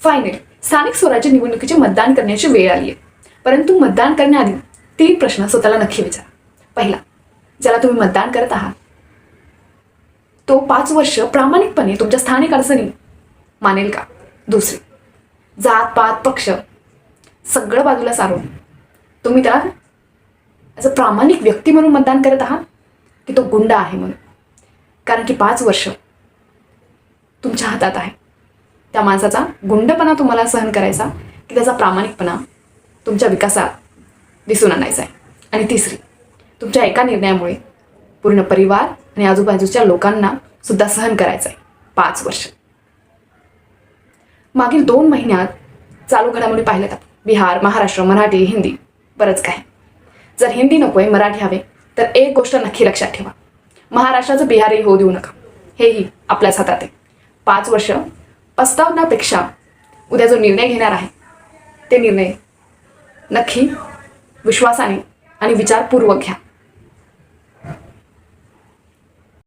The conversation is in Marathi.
फायनल स्थानिक स्वराज्य निवडणुकीचे मतदान करण्याची वेळ आली आहे. परंतु मतदान करण्याआधी तीन प्रश्न स्वतःला नक्की विचारा. पहिला ज्याला तुम्ही मतदान करत आहात तो पाच वर्ष प्रामाणिकपणे तुमच्या स्थानिक अडचणी मानेल का? दुसरी जात पात पक्ष सगळं बाजूला सारून तुम्ही त्याला ॲज अ प्रामाणिक व्यक्ती म्हणून मतदान करत आहात की तो गुंड आहे म्हणून? कारण की पाच वर्ष तुमच्या हातात आहे. त्या माणसाचा गुंडपणा तुम्हाला सहन करायचा की त्याचा प्रामाणिकपणा तुमच्या विकासात दिसून आणायचा आहे. आणि तिसरी तुमच्या एका निर्णयामुळे पूर्ण परिवार आणि आजूबाजूच्या लोकांना सुद्धा सहन करायचं आहे. पाच वर्ष. मागील दोन महिन्यात चालू घडामोडी पाहिल्यात आपण. बिहार महाराष्ट्र मराठी हिंदी बरंच काय जर हिंदी नकोय मराठी हवे तर एक गोष्ट नक्की लक्षात ठेवा. महाराष्ट्राचं बिहारही होऊ देऊ नका. हेही आपल्याच हातात आहे. पाच वर्ष पस्तावण्यापेक्षा उद्या जो निर्णय घेणार आहे ते निर्णय नक्की विश्वासाने आणि विचारपूर्वक घ्या.